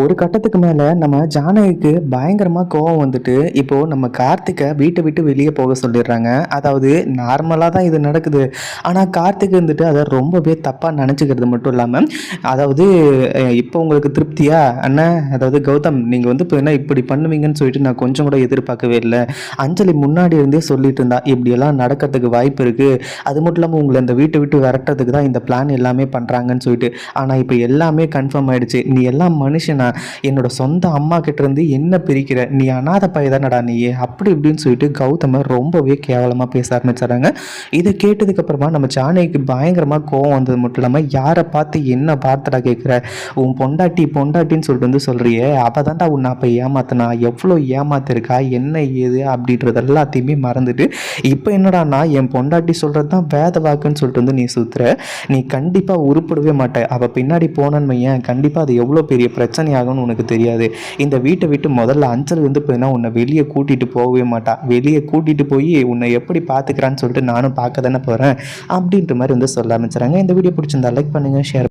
ஒரு கட்டத்துக்கு மேலே நம்ம ஜானகிக்கு பயங்கரமாக கோவம் வந்துட்டு இப்போது நம்ம கார்த்திகை வீட்டை விட்டு வெளியே போக சொல்லிடுறாங்க. அதாவது நார்மலாக தான் இது நடக்குது. ஆனால் கார்த்திக் வந்துட்டு அதை ரொம்பவே தப்பாக நினச்சிக்கிறது மட்டும் இல்லாமல் அதாவது இப்போ உங்களுக்கு திருப்தியா? அண்ணன் அதாவது கௌதம் நீங்கள் வந்து இப்போ என்ன இப்படி பண்ணுவீங்கன்னு சொல்லிட்டு நான் கொஞ்சம் கூட எதிர்பார்க்கவே இல்லை. அஞ்சலி முன்னாடி இருந்தே சொல்லிட்டு இருந்தா இப்படியெல்லாம் நடக்கிறதுக்கு வாய்ப்பு இருக்குது அது மட்டும் இல்லாமல் உங்களை இந்த வீட்டை விட்டு விரட்டுறதுக்கு தான் இந்த பிளான் எல்லாமே பண்ணுறாங்கன்னு சொல்லிட்டு ஆனால் இப்போ எல்லாமே கன்ஃபார்ம் ஆயிடுச்சு. நீ எல்லாம் மனுஷனா? என்னோட சொந்த அம்மா கிட்ட இருந்து என்ன பிரிக்கிற? நீ அனாத பையதானடா நீ. அப்படி இப்படின்னு சொல்லிட்டு கௌதம ரொம்பவே கேவலமாக பேச ஆரம்பிச்சாராங்க. இதை கேட்டதுக்கு அப்புறமா நம்ம சாணிக்கு பயங்கரமாக கோவம் வந்தது மட்டும் இல்லாமல் யாரை பார்த்து என்ன வார்த்தைடா கேட்குற உன் பொண்டாட்டி பொண்டாட்டின்னு சொல்லிட்டு வந்து சொல்கிறியே அவள் தான்டா உன்னை அப்போ ஏமாத்தினா. எவ்வளோ ஏமாத்திருக்கா? என்ன ஏது? அப்படின்றது எல்லாத்தையுமே மறந்துட்டு இப்போ என்னடானா என் பொண்டாட்டி சொல்கிறது தான் வேத வாக்குன்னு சொல்லிட்டு வந்து நீ சுற்றுற நீ கண்டிப்பாக உருப்படவே மாட்ட. அவள் பின்னாடி போனன்னு கண்டிப்பாக அது எவ்வளோ பெரிய பிரச்சனை ஆகும்னு உனக்கு தெரியாது. இந்த வீட்டை விட்டு முதல்ல அஞ்சல் வந்து போயினா உன்னை வெளியே கூட்டிகிட்டு போகவே மாட்டான் வெளியே கூட்டிகிட்டு போய் உன்னை எப்படி பார்த்துக்கிறான்னு சொல்லிட்டு நானும் பார்க்க தானே போகிறேன் அப்படின்ற மாதிரி வந்து சொல்ல ஆரம்பிச்சுறாங்க இந்த வீடியோ பிடிச்சிருந்தா லைக் பண்ணுங்கள் ஷேர்